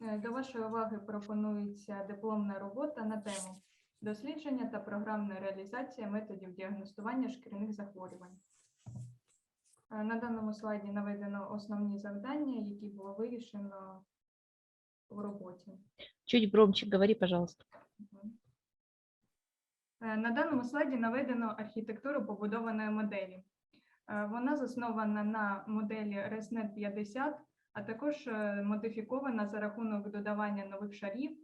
Е, До вашої уваги пропонується дипломна робота на тему дослідження та програмна реалізація методів діагностування шкірних захворювань. Е, На даному слайді наведено основні завдання, які було вирішено в роботі. Чуть громче говори, пожалуйста. Е, На даному слайді наведено архітектуру побудованої моделі. Вона заснована на моделі ResNet 50, а також е, модифікована за рахунок додавання нових шарів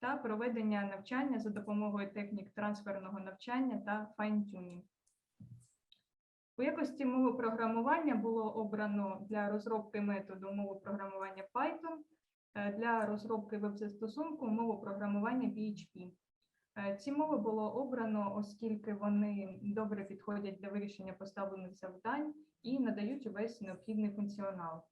та проведення навчання за допомогою технік трансферного навчання та файнтюнінг. У якості мови програмування було обрано для розробки методу мову програмування Python, е, для розробки веб-застосунку мову програмування PHP. Е, Ці мови було обрано, оскільки вони добре підходять для вирішення поставлених завдань і надають увесь необхідний функціонал.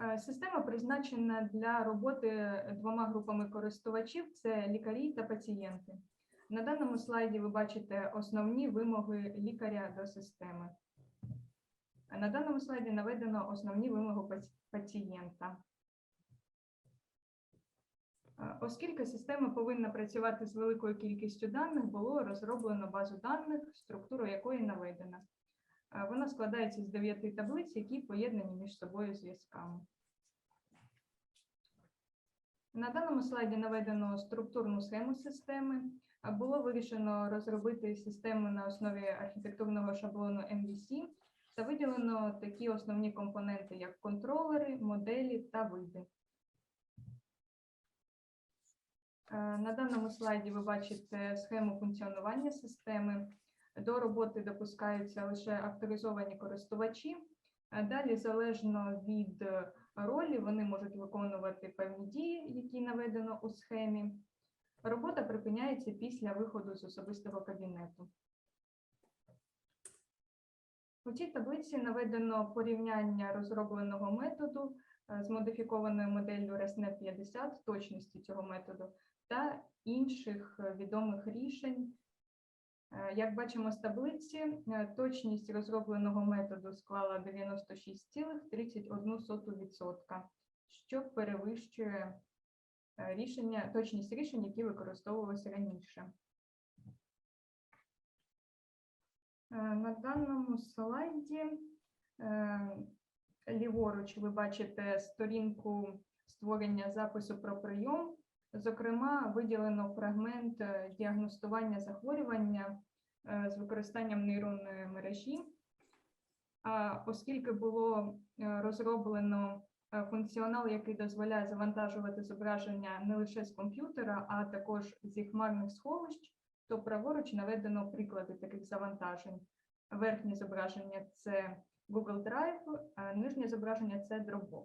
Е, Система призначена для роботи двома групами користувачів: це лікарі та пацієнти. На даному слайді ви бачите основні вимоги лікаря до системи. На даному слайді наведено основні вимоги пацієнта. Е, Оскільки система повинна працювати з великою кількістю даних, було розроблено базу даних, структуру якої наведена. Вона складається з дев'яти таблиць, які поєднані між собою зв'язками. На даному слайді наведено структурну схему системи. Було вирішено розробити систему на основі архітектурного шаблону MVC та виділено такі основні компоненти, як контролери, моделі та види. Е, На даному слайді ви бачите схему функціонування системи. До роботи допускаються лише авторизовані користувачі. Далі, залежно від е, ролі, вони можуть виконувати певні дії, які наведено у схемі. Робота припиняється після виходу з особистого кабінету. У цій таблиці наведено порівняння розробленого методу е, з модифікованою моделлю ResNet 50 точності цього методу та інших е, відомих рішень. Е, Як бачимо з таблиці, е, точність розробленого методу склала 96,31%, що перевищує е, рішення, точність рішень, які використовувалися раніше. На даному слайді ліворуч ви бачите сторінку створення запису про прийом. Зокрема, виділено фрагмент е, діагностування захворювання е, з використанням нейронної мережі. Оскільки було е, розроблено функціонал, який дозволяє завантажувати зображення не лише з комп'ютера, а також зі хмарних сховищ, то праворуч наведено приклади таких завантажень. Верхнє зображення це Google Drive, нижнє зображення це Dropbox.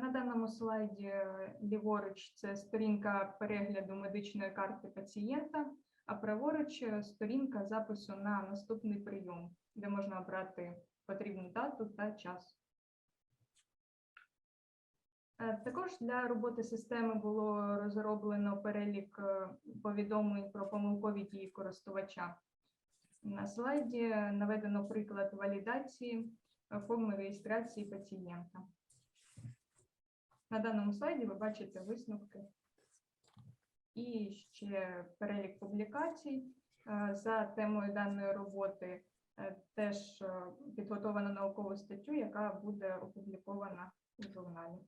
На даному слайді ліворуч це сторінка перегляду медичної карти пацієнта, а праворуч сторінка запису на наступний прийом, де можна обрати потрібну дату та час. Е, Також для роботи системи було розроблено перелік е, повідомлень про помилкові дії користувача. На слайді наведено приклад валідації е, форми реєстрації пацієнта. На даному слайді ви бачите висновки і ще перелік публікацій. Е, За темою даної роботи е, теж е, підготовлено наукову статтю, яка буде опублікована у журналі.